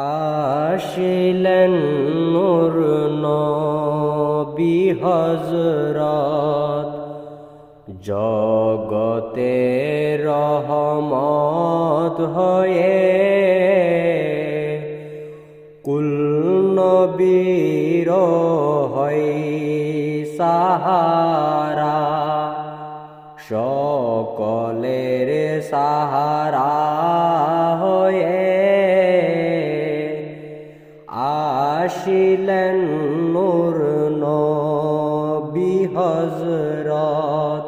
আসিলেন নূর নবী হজরত জগতে রহমত হয়ে কুল নবীর হয় সাহারা হজরত।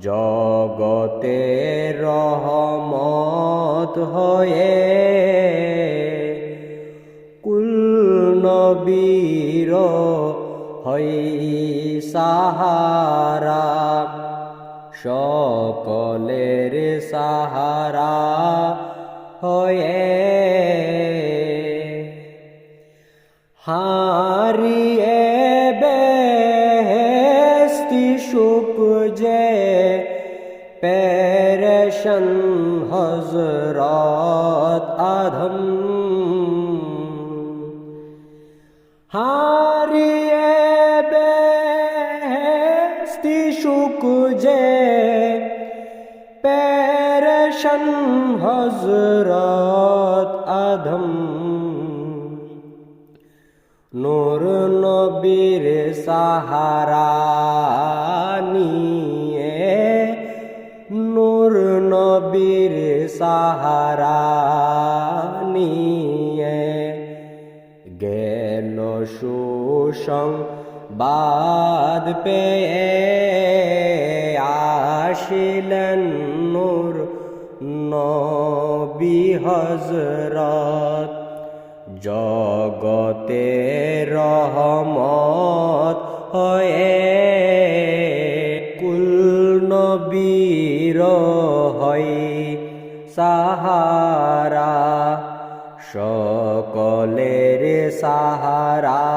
জগতে রহমত হয়ে কুল নবীর হই সাহারা। সকলের সাহারা হয়ে হারিয়ে হজরত আধম হারিয়ে বেস্তি সুখ যে পেরেশন হজরত আধম নূর নবীর সাহারা সাহারা নিয়ে গেল সুসং বাদ পেয়ে আসিলেন নূর নবী হজরত জগতে রহমত হয়ে কুল নবীর হয়। সাহারা সকলের সাহারা।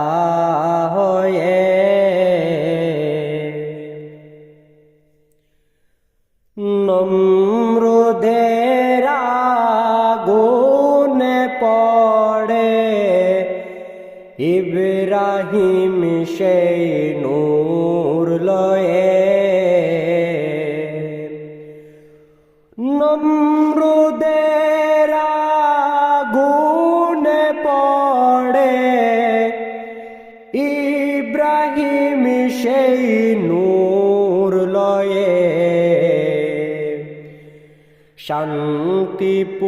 নম্রদের আগুনে পড়ে। ইব্রাহিম সেই নূর লয়ে। শান্তিপূর্ণ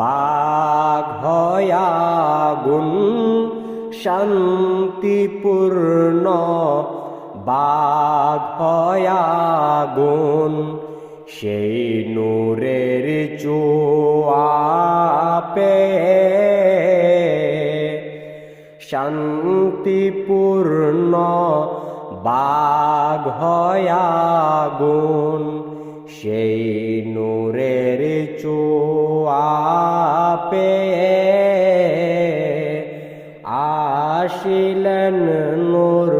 বাঘ হয়াগুন শান্তিপূর্ণ বাঘ হয়াগুন সেই নূরের চুয়াপে শান্তিপূর্ণ বাঘ হয়াগুন সেই নূরের চুয়াপে আসিলেন নূর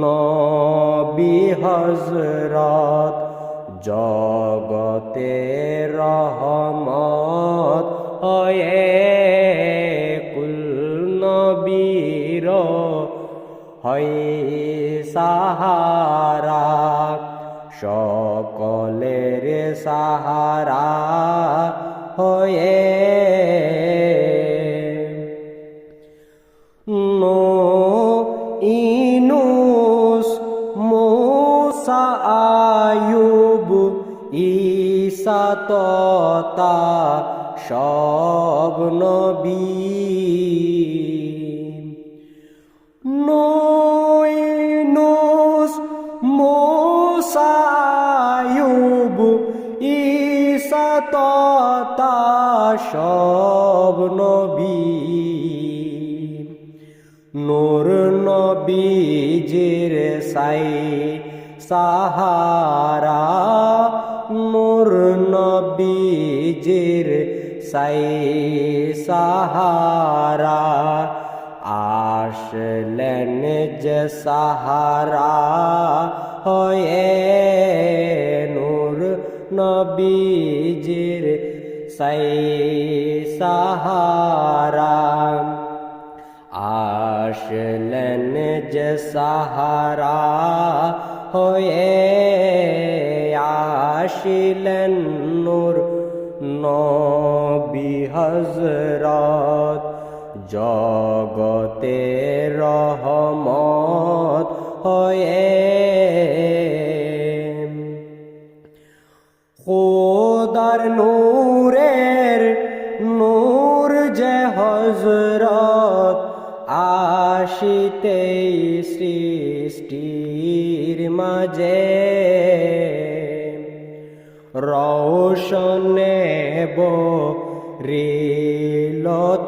নবী হজরত জগতে রহমত হয়ে কুল নবীর হয় সাহারা সকলের সাহারা হয়ে নো ইনুস মোসা ঈসা ততা সব নবী। নইনুস মোসায়ুব ঈসা ততা সব নবী। নূর নবীজির সাই সাহারা নূর নবীজির সাই সাহারা আসলেন যে সাহারা হয়ে নূর নবীজির সাই সাহারা আসলেন যে সাহারা হয়ে জগতে রহমত হয়ে। খোদার নূরের নূর যে হজরত আশিতেই সৃষ্টির মাঝে। রৌশনে বো রিলতামাম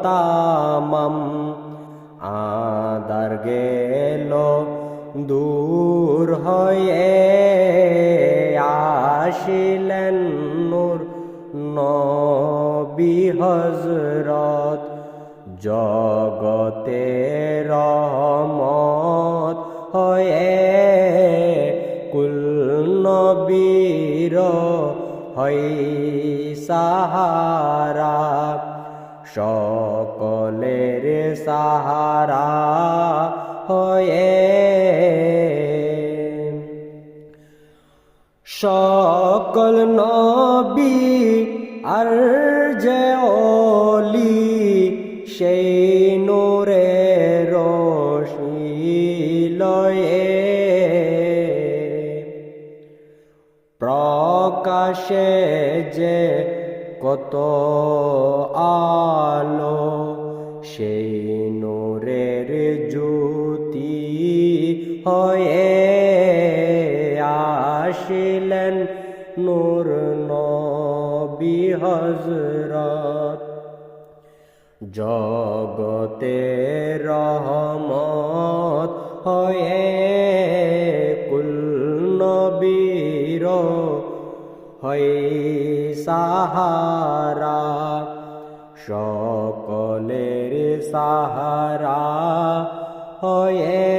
আদার গেল দূর হয়ে আসিলেন নূর নবী হজরত জগতে রহমত হয়ে কুল নবীর হই সাহারা সকলের সাহারা হয়ে। সকল নবী আর যে অলি সেই প্রকাশে যে কত আলো, সেই নূরের জ্যোতি হয়ে আসিলেন নূর নবী হজরত জগতে রহমত হয়ে কুল নবীর হয়ে সাহারা সকলের সাহারা হয়ে